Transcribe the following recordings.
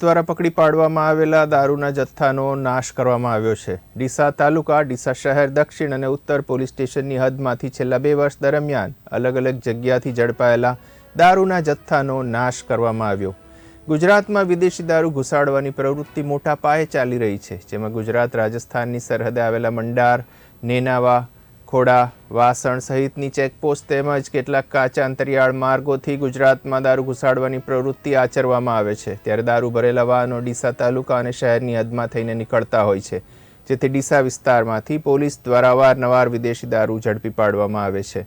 દ્વારા પકડી પાડવામાં આવેલા દારૂના જથ્થાનો નાશ કરવામાં આવ્યો છે. ડીસા તાલુકા, ડીસા શહેર, દક્ષિણ અને ઉત્તર પોલીસ સ્ટેશનની હદમાંથી છેલ્લા બે વર્ષ દરમિયાન અલગ અલગ જગ્યાથી ઝડપાયેલા દારૂના જથ્થાનો નાશ કરવામાં આવ્યો. ગુજરાતમાં વિદેશી દારૂ ઘુસાડવાની પ્રવૃત્તિ મોટા પાયે ચાલી રહી છે, જેમાં ગુજરાત રાજસ્થાનની સરહદે આવેલા મંડાર, નેનાવા ખોડા, વાસણ સહિતની ચેકપોસ્ટ તેમજ કેટલાક કાચા અંતરિયાળ માર્ગોથી ગુજરાતમાં દારૂ ઘુસાડવાની પ્રવૃત્તિ આચરવામાં આવે છે. ત્યારે દારૂ ભરેલા વાહનો ડીસા તાલુકા અને શહેરની હદમાં થઈને નીકળતા હોય છે, જેથી ડીસા વિસ્તારમાંથી પોલીસ દ્વારા વારનવાર વિદેશી દારૂ ઝડપી પાડવામાં આવે છે.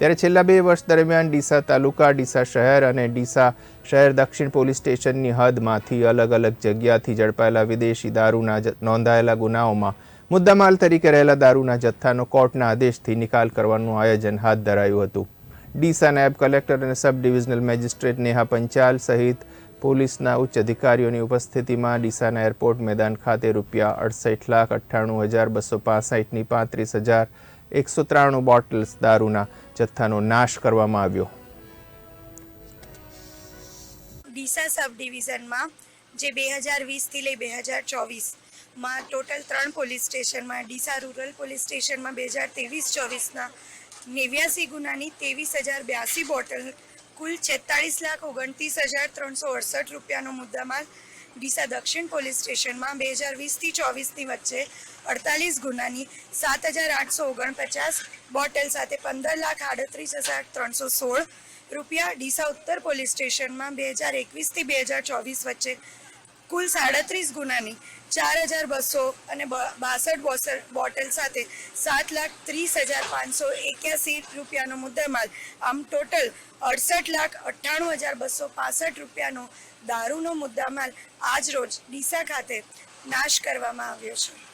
ત્યારે છેલ્લા બે વર્ષ દરમિયાન ડીસા તાલુકા, ડીસા શહેર અને ડીસા શહેર દક્ષિણ પોલીસ સ્ટેશનની હદમાંથી અલગ અલગ જગ્યાથી ઝડપાયેલા વિદેશી દારૂના નોંધાયેલા ગુનાઓમાં મુદ્દામાલ તરીકે રહેલા દારૂના જથ્થાનો કોર્ટના આદેશથી નિકાલ કરવાનું આયોજન હાથ ધરાયું હતું. ડીસા નાયબ કલેક્ટર અને sub divisional magistrate Neha Panchal સહિત પોલીસના ઉચ્ચ અધિકારીઓની ઉપસ્થિતિમાં ડીસાના એરપોર્ટ મેદાન ખાતે રૂપિયા અડસઠ લાખ અઠ્ઠાણું હજાર બસો પાસઠની પાંત્રીસ હજાર એકસો ત્રાણું બોટલ્સ દારૂના જથ્થાનો નાશ કરવામાં આવ્યો. ડીસા સબ ડિવિઝનમાં જે બે હજાર વીસથી લઈ બે હજાર ચોવીસમાં ટોટલ ત્રણ પોલીસ સ્ટેશનમાં, ડીસા રૂરલ પોલીસ સ્ટેશનમાં બે હજાર ત્રેવીસ ચોવીસના નેવ્યાસી ગુનાની ત્રેવીસ હજાર બ્યાસી બોટલ, કુલ છેતાળીસ લાખ ઓગણત્રીસ હજાર ત્રણસો અડસઠ રૂપિયાનો મુદ્દામાલ ડીસા દક્ષિણ પોલીસ સ્ટેશનમાં બે હજાર વીસથી ચોવીસની વચ્ચે અડતાલીસ ગુનાની સાત હજાર આઠસો ઓગણપચાસ બોટલ સાથે પંદર લાખ આડત્રીસ હજાર ત્રણસો સોળ રૂપિયા ડીસા ઉત્તર પોલીસ સ્ટેશનમાં બે હજાર એકવીસથી બે હજાર ચોવીસ વચ્ચે કુલ સાડત્રીસ ગુનાની, ચાર હજાર બસો અને બાસઠ બોટલ સાથે સાત લાખ ત્રીસ હજાર પાંચસો એક્યાસી રૂપિયાનો મુદ્દામાલ. આમ ટોટલ અડસઠ લાખ અઠ્ઠાણું હજાર બસો પાસઠ રૂપિયાનો દારૂનો મુદ્દામાલ આજ રોજ ડીસા ખાતે નાશ કરવામાં આવ્યો છે.